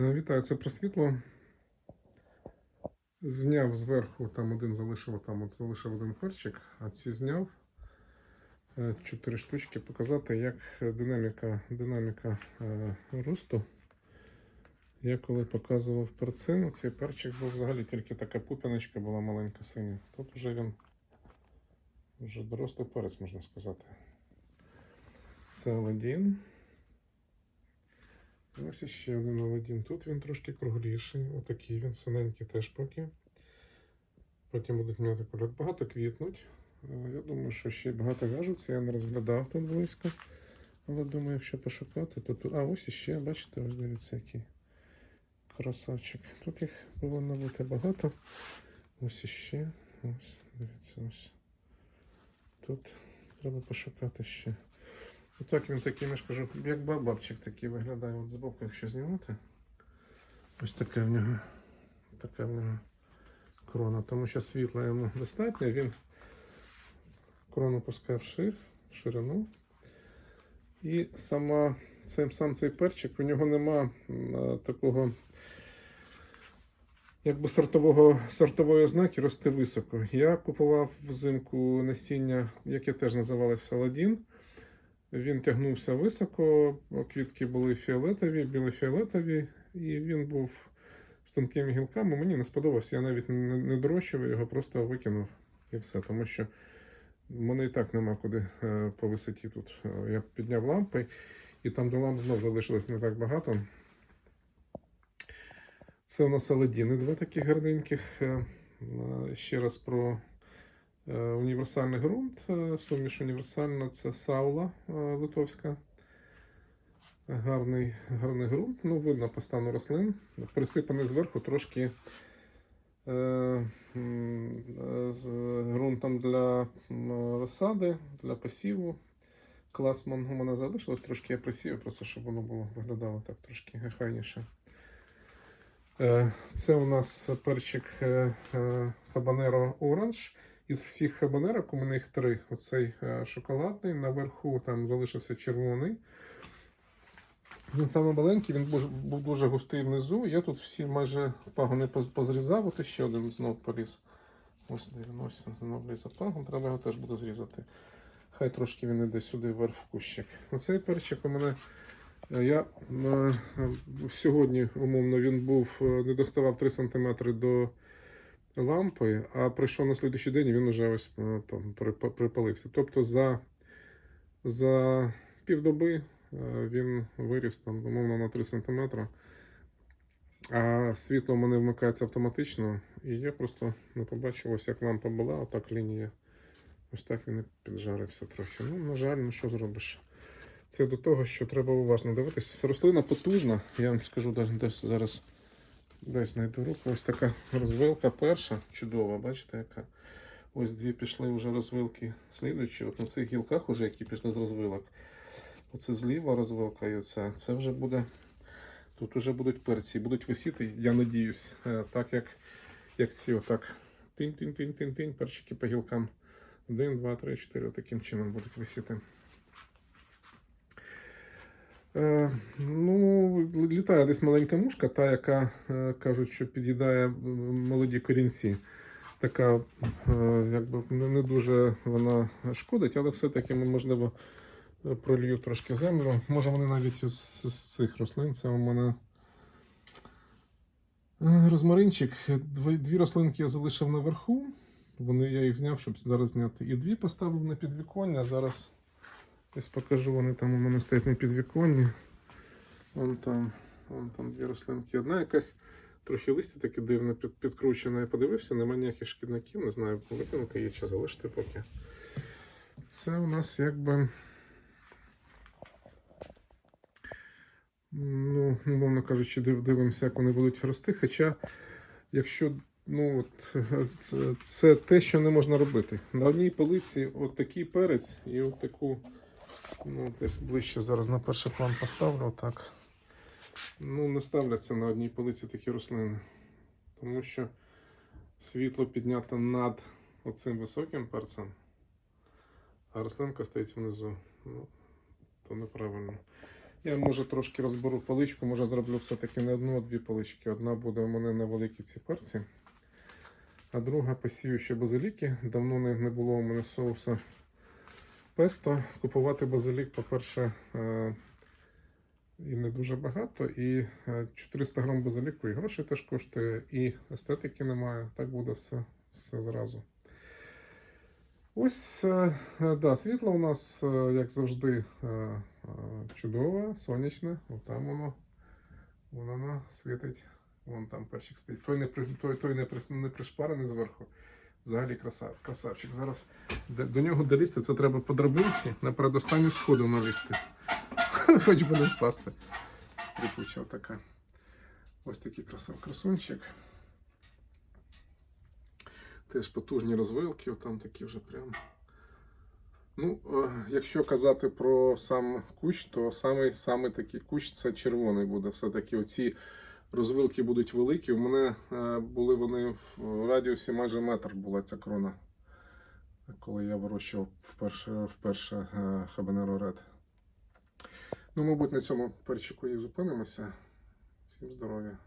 Е, Вітаю, це про світло. Зняв зверху, там один залишив, там от залишив один перчик, а ці зняв е, чотири штучки, показати, як динаміка, динаміка е, росту. Я коли показував перцину, цей перчик був взагалі тільки така пупіночка була маленька синя. Тут вже він вже дорослий перець, можна сказати. Це Аладдін. Ось іще один Аладдін. Тут він трошки кругліший. Отакий він синенький теж поки. Потім будуть міняти кольор. Багато квітнуть. Е, Я думаю, що ще багато в'яжуться. Я не розглядав тут близько. Але думаю, якщо пошукати, то тут. А ось іще, бачите, ось дивіться, який красавчик. Тут їх повинно бути багато. Ось іще. Ось, дивіться, ось. Тут треба пошукати ще. Отак він такий, я ж кажу, як бабчик такий виглядає от збоку, якщо знімати. Ось таке в нього. Така в нього крона. Тому що світла йому достатньо, він крону пускає шир, в ширину. І сама, сам, сам цей перчик, у нього нема м, такого якби сортового, сортової ознаки рости високо. Я купував взимку насіння, яке теж називалося Аладдін. Він тягнувся високо, квітки були фіолетові, біло-фіолетові, і він був з тонкими гілками. Мені не сподобався. Я навіть не, дорощував його, просто викинув і все. Тому що мене і так нема куди е, по висоті тут. Е, Я підняв лампи, і там до ламп знов залишилось не так багато. Це у нас Аладдіни, два таких гарненьких. Е, Ще раз про Універсальний ґрунт, е, суміш універсальна, це саула е, литовська. Гарний, гарний ґрунт. Ну, видно по стану рослин. Присипаний зверху трошки е, е, з ґрунтом для розсади, для посіву. Класман у мене залишилось, трошки я присів, просто щоб воно було виглядало так трошки хайніше. Е, Це у нас перчик е, е, Habanero Orange. Із всіх хабанерок у мене їх три. Оцей е, шоколадний, наверху там залишився червоний. Він саме маленький, він був, дуже густий внизу. Я тут всі майже пагони позрізав, от ще один знов поліз. Ось він ось знов лізе пагон, треба його теж буде зрізати. Хай трошки він іде сюди вверх в кущик. Оцей перчик у мене. е, Я е, сьогодні, умовно, він був, не доставав 3 см до лампи, а прийшов на слідуючий день, і він вже ось е, припалився. Тобто за, за півдоби е, він виріс там, умовно, на 3 см. А світло в мене вмикається автоматично, і я просто не побачив, ось як лампа була, отак лінія. Ось так він і піджарився трохи. Ну, на жаль, ну що зробиш? Це до того, що треба уважно дивитися. Рослина потужна, я вам скажу зараз. Десь знайду руку. Ось така розвилка перша, чудова, бачите, яка. Ось дві пішли вже розвилки слідуючі. От на цих гілках, уже, які пішли з розвилок. Оце зліва розвилка і оця. Це вже буде. Тут вже будуть перці, будуть висіти, я надіюсь, е, так як, як ці отак. Тинь-тинь-тинь-тинь-тинь, перчики по гілкам. Один, два, три, чотири. Таким чином будуть висіти. Е, ну, літає десь маленька мушка, та, яка е, кажуть, що під'їдає молоді корінці. Така, е, якби не, дуже вона шкодить, але все-таки можливо, е, пролью трошки землю. Може, вони навіть з, з цих рослин. Це у мене розмаринчик. Дві, дві рослинки я залишив наверху. Вони, я їх зняв, щоб зараз зняти. І дві поставив на підвіконня. Зараз Ось покажу, вони там у мене стоять на підвіконні. Вон там, вон там дві рослинки. Одна якась трохи листя таке дивно під, підкручена. Я подивився, немає ніяких шкідників, не знаю, викинути її чи залишити поки. Це у нас якби. Ну, умовно кажучи, див, дивимося, як вони будуть рости. Хоча, якщо ну, от, це, це те, що не можна робити. На одній полиці от такий перець і от таку. Ну, десь ближче зараз на перший план поставлю так. Ну, не ставляться на одній полиці такі рослини. Тому що світло піднято над оцим високим перцем, а рослинка стоїть внизу. Ну, то неправильно. Я може трошки розберу поличку, може зроблю все-таки не одну, а дві полички. Одна буде у мене на великі ці перці, а друга посію ще базиліки. Давно не, не було у мене соуса песто. Купувати базилік, по-перше, е, і не дуже багато. І е, 400 грам базиліку і грошей теж коштує, і естетики немає. Так буде все, все зразу. Ось, е, е, да, світло у нас, е, як завжди, е, е, чудове, сонячне. От там воно, воно світить. Вон там перчик стоїть. Той не, той, той не, не пришпарений зверху. Взагалі краса, красавчик. Зараз до нього долізти, це треба по драбинці на передостанню сходу налізти. Хоч би не впасти. Скрипуча така. Ось такий красунчик. Теж потужні розвилки, там такі вже прям. Ну, е, якщо казати про сам кущ, то самий, самий такий кущ це червоний буде. Все-таки оці розвилки будуть великі. У мене е, були вони в радіусі майже метр була ця крона, коли я вирощував вперше, вперше е, Habanero Red. Ну, мабуть, на цьому перчику і зупинимося. Всім здоров'я.